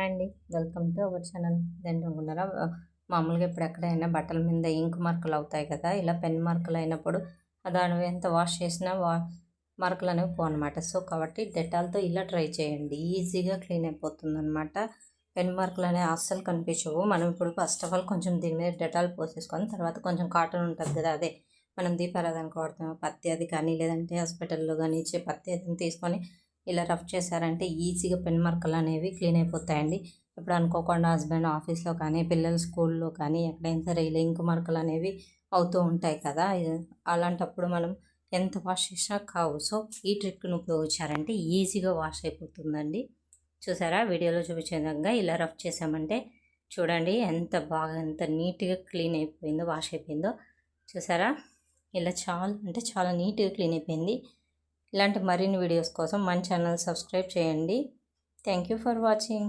Hi అండి. Welcome to our channel. దేంట్లో అనుకున్నారా మామూలుగా ఇప్పుడు ఎక్కడైనా బట్టల మీద ఇంక్ మార్కులు అవుతాయి కదా ఇలా పెన్ మార్కులు అయినప్పుడు దాని ఎంత వాష్ చేసినా వా మార్కులు అనేవి పోనమాట సో కాబట్టి డెటాల్తో ఇలా ట్రై చేయండి. ఈజీగా క్లీన్ అయిపోతుంది అనమాట పెన్ మార్కులు అనేవి అస్సలు కనిపించవు. మనం ఇప్పుడు ఫస్ట్ ఆఫ్ ఆల్ కొంచెం దీని మీద డెటాల్ పోసేసుకొని తర్వాత కొంచెం కాటన్ ఉంటుంది కదా అదే మనం దీపారాధనకు వాడుతాం పత్తి అది కానీ లేదంటే హాస్పిటల్లో కానీ ఇచ్చే పత్తి అది తీసుకొని ఇలా రఫ్ చేశారంటే ఈజీగా పెన్ మార్కులు అనేవి క్లీన్ అయిపోతాయండి. ఇప్పుడు అనుకోకుండా హస్బెండ్ ఆఫీస్లో కానీ పిల్లల స్కూల్లో కానీ ఎక్కడైనా సరే ఇలా ఇంకు మార్కులు అనేవి అవుతూ ఉంటాయి కదా. అలాంటప్పుడు మనం ఎంత వాష్ చేసినా కావు. సో ఈ ట్రిక్ను ఉపయోగించారంటే ఈజీగా వాష్ అయిపోతుందండి. చూసారా? వీడియోలో చూపించే విధంగా ఇలా రఫ్ చేసామంటే చూడండి ఎంత బాగా ఎంత నీట్గా క్లీన్ అయిపోయిందో వాష్ అయిపోయిందో. చూసారా? ఇలా చాలా అంటే చాలా నీట్గా క్లీన్ అయిపోయింది. ఇలాంటి మరిన్ని వీడియోస్ కోసం మన ఛానల్ సబ్స్క్రైబ్ చేయండి. Thank you for watching